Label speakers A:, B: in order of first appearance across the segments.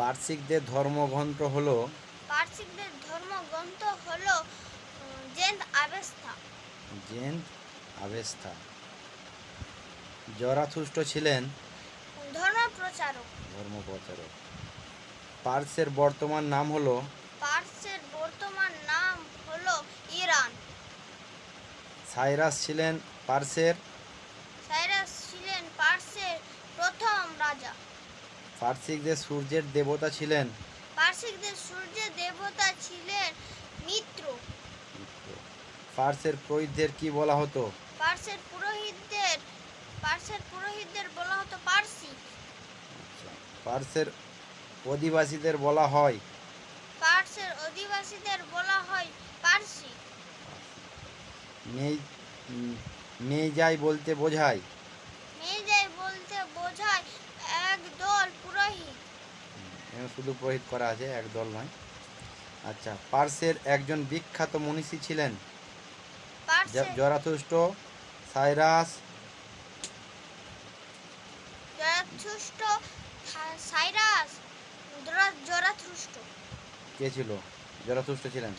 A: পার্সিকদের ধর্মগ্রন্থ হলো
B: পার্সিকদের ধর্মগ্রন্থ হল জেন্দ আবেস্থা।
A: জেন আবেস্থা। জরাথুষ্ট ছিলেন
B: ধর্ম প্রচারক
A: ধর্মপ্রচারক। পার্সের বর্তমান নাম হলো
B: পার্সের বর্তমান নাম হল ইরান।
A: সাইরাস ছিলেন পার্সের
B: সাইরাস ছিলেন পার্সের প্রথম রাজা।
A: পার্সিকদের সূর্যের দেবতা ছিলেন।
B: পার্সিকদের সূর্যের দেবতা ছিলেন মিত্র।
A: পার্সের পুরোহিতদের কি বলা হতো?
B: পার্সের পুরোহিতদের পার্সের পুরোহিতদের বলা হতো পার্সি
A: পার্সের অধিবাসীদের বলা হয়?
B: পার্সের অধিবাসীদের বলা হয় পার্সি
A: নেই উম, মেজাই বলতে বোঝায়।
B: মেজাই বলতে বোঝায়
A: শুধু পুরোহিত করা আছে একদল নয়। আচ্ছা পার্সের একজন বিখ্যাত মনীষী ছিলেন। Zarathustra Cyrus.
B: Zarathustra Cyrus? জরা- জরাথুষ্ট।
A: কে ছিল? জরাথুষ্ট ছিলেন।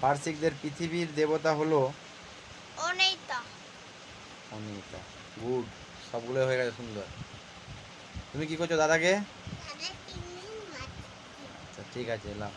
A: পার্সিকদের পৃথিবীর দেবতা হলো
B: অনেইতা।
A: অনিতা গুড। সবগুলো হয়ে গেছে সুন্দর। তুমি কি করছ দাদাকে? 这个真冷